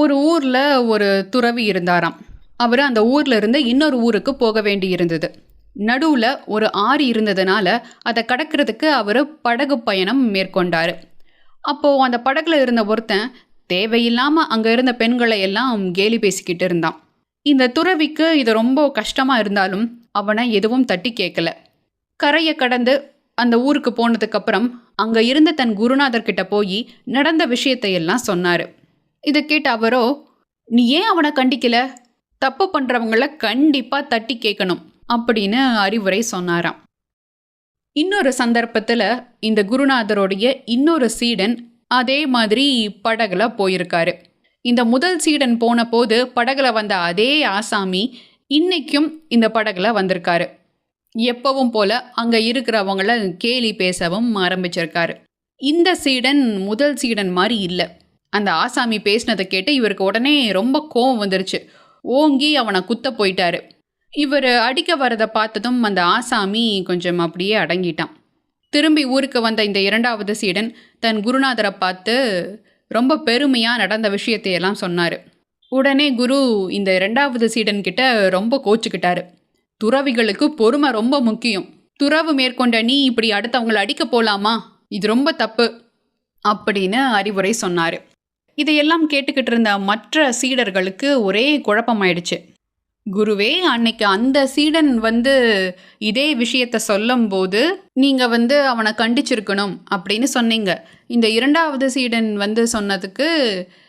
ஒரு ஊரில் ஒரு துறவி இருந்தாராம். அவர் அந்த ஊரில் இருந்து இன்னொரு ஊருக்கு போக வேண்டி இருந்தது. நடுவில் ஒரு ஆறு இருந்ததுனால அதை கடக்கிறதுக்கு அவர் படகு பயணம் மேற்கொண்டார். அப்போது அந்த படகுல இருந்த ஒருத்தன் தேவையில்லாமல் அங்கே இருந்த பெண்களை எல்லாம் கேலி பேசிக்கிட்டு இருந்தான். இந்த துறவிக்கு இது ரொம்ப கஷ்டமாக இருந்தாலும் அவனை எதுவும் தட்டி கேட்கல கரையை கடந்து அந்த ஊருக்கு போனதுக்கப்புறம் அங்கே இருந்த தன் குருநாதர்கிட்ட போய் நடந்த விஷயத்தை எல்லாம் சொன்னார். இதை கேட்ட அவரோ நீ ஏன் அவனை கண்டிக்கல? தப்பு பண்ணுறவங்கள கண்டிப்பாக தட்டி கேட்கணும் அப்படின்னு அறிவுரை சொன்னாராம். இன்னொரு சந்தர்ப்பத்தில் இந்த குருநாதருடைய இன்னொரு சீடன் அதே மாதிரி படகுல போயிருக்காரு. இந்த முதல் சீடன் போன போது படகுல வந்த அதே ஆசாமி இன்னைக்கும் இந்த படகுல வந்திருக்காரு. எப்பவும் போல அங்கே இருக்கிறவங்கள கேலி பேசவும் ஆரம்பிச்சிருக்காரு. இந்த சீடன் முதல் சீடன் மாதிரி இல்லை. அந்த ஆசாமி பேசினதை கேட்டு இவருக்கு உடனே ரொம்ப கோவம் வந்துருச்சு. ஓங்கி அவனை குத்த போயிட்டாரு. இவர் அடிக்க வரதை பார்த்ததும் அந்த ஆசாமி கொஞ்சம் அப்படியே அடங்கிட்டான். திரும்பி ஊருக்கு வந்த இந்த இரண்டாவது சீடன் தன் குருநாதரை பார்த்து ரொம்ப பெருமையாக நடந்த விஷயத்தையெல்லாம் சொன்னார். உடனே குரு இந்த இரண்டாவது சீடன் கிட்ட ரொம்ப கோச்சுக்கிட்டாரு. துறவிகளுக்கு பொறுமை ரொம்ப முக்கியம். துறவு மேற்கொண்ட நீ இப்படி அடுத்தவங்களை அடிக்க போலாமா? இது ரொம்ப தப்பு. அப்படின்னு அறிவுரை சொன்னார். இதையெல்லாம் கேட்டுக்கிட்டு இருந்த மற்ற சீடர்களுக்கு ஒரே குழப்பமாயிடுச்சு. குருவே அன்னைக்கு அந்த சீடன் வந்து இதே விஷயத்த சொல்லும்போது நீங்கள் வந்து அவனை கண்டிச்சிருக்கணும் அப்படின்னு சொன்னீங்க. இந்த இரண்டாவது சீடன் வந்து சொன்னதுக்கு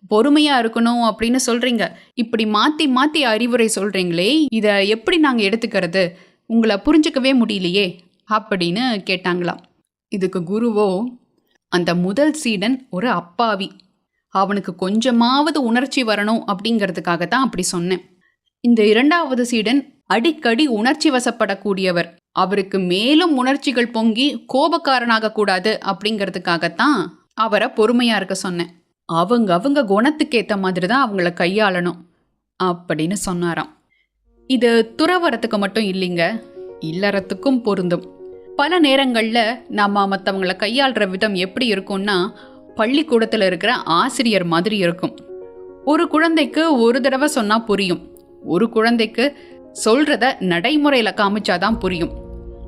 பொறுமையாக இருக்கணும் அப்படின்னு சொல்கிறீங்க இப்படி மாற்றி மாற்றி அறிவுரை சொல்கிறீங்களே இதை எப்படி நாங்கள் எடுத்துக்கிறது? உங்களை புரிஞ்சுக்கவே முடியலையே அப்படின்னு கேட்டாங்களாம். இதுக்கு குருவோ அந்த முதல் சீடன் ஒரு அப்பாவி. அவனுக்கு கொஞ்சமாவது உணர்ச்சி வரணும் அப்படிங்கிறதுக்காக தான் அப்படி சொன்னேன். இந்த இரண்டாவது சீடன் அடிக்கடி உணர்ச்சி வசப்படக்கூடியவர். அவருக்கு மேலும் உணர்ச்சிகள் பொங்கி கோபக்காரனாக கூடாது அப்படிங்கிறதுக்காகத்தான் அவரை பொறுமையா இருக்க சொன்னேன். அவங்க அவங்க குணத்துக்கு ஏற்ற மாதிரி தான் அவங்கள கையாளணும் அப்படின்னு சொன்னாராம். இது துறவரத்துக்கு மட்டும் இல்லைங்க இல்லறத்துக்கும் பொருந்தும். பல நேரங்களில் நாம் மற்றவங்கள கையாளுற விதம் எப்படி இருக்கும்னா பள்ளிக்கூடத்தில் இருக்கிற ஆசிரியர் மாதிரி இருக்கும். ஒரு குழந்தைக்கு ஒரு தடவை சொன்னால் புரியும். ஒரு குழந்தைக்கு சொல்கிறத நடைமுறையில் காமிச்சாதான் புரியும்.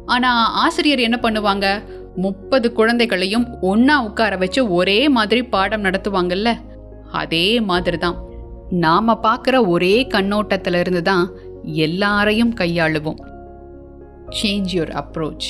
ஆனால் ஆசிரியர் என்ன பண்ணுவாங்க? முப்பது குழந்தைகளையும் ஒன்றா உட்கார வச்சு ஒரே மாதிரி பாடம் நடத்துவாங்கல்ல? அதே மாதிரி தான் நாம் பார்க்குற ஒரே கண்ணோட்டத்தில் இருந்து தான் எல்லாரையும் கையாளுவோம். Change your approach